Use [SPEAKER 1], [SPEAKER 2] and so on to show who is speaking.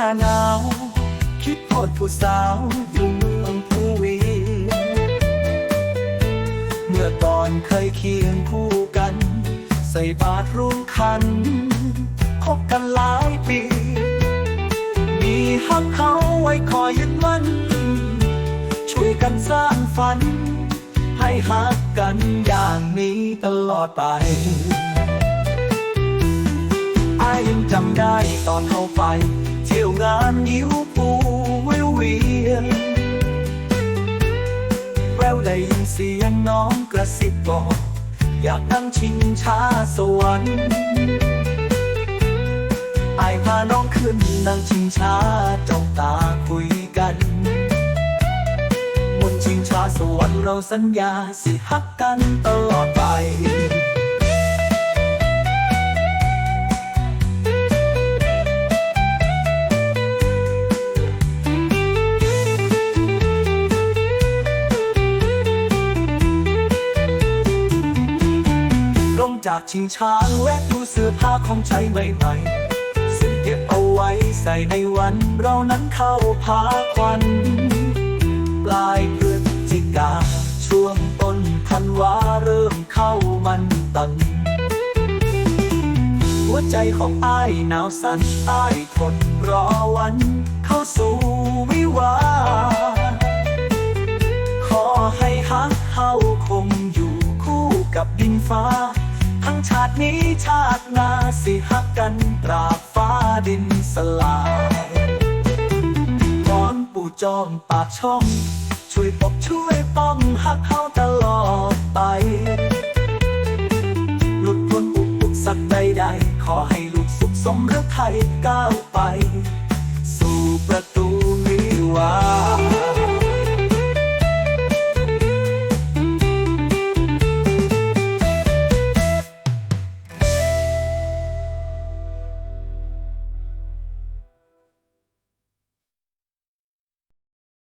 [SPEAKER 1] หน้าหนาว คิดโทษผู้สาวอยู่เมืองภูวี เมื่อก่อนเคยเคียงคู่กัน ใส่บาตรร่วมคันคบกันหลายปี มีฮักเขาไว้คอยยึดมั่น ช่วยกันสร้างฝัน ให้ฮักกันอย่างนี้ตลอดไปอายยังจำได้ตอนเข้าไป งานยิ้วปูวิวเวียน แววได้ยินเสียงน้องกระซิบบอก อยากนั่งชิงช้าสวรรค์ไอายพาน้องขึ้นนั่งชิงช้าจ้องตาคุยกันบนชิงช้าสวรรค์เราสัญญาสิฮักกันตลอดไป จากชิงช้าแวะดูเสื้อผ้าของใช้ใหม่ๆซึ่งเก็บเอาไว้ใส่ในวัน เรานั้นเข้าพาควัน ปลายพฤศจิกา ช่วงต้นธันวาเริ่มเข้ามันตัน หัวใจของอ้ายหนาวสั่นอ้ายทนรอวัน เข้าสู่วิวา ขอให้ฮักเฮาคงอยู่คู่กับดินฟ้า ชาตินี้ชาติหน้าสิฮักกันตราบฟ้าดินสลายกอนปู่จอมปากช่อง ช่วยปกช่วยป้องฮักเฮาตลอดไป หลุดพ้นอุปสรรคใดๆ ขอให้ลูกสุขสมฤทัยก้าวไป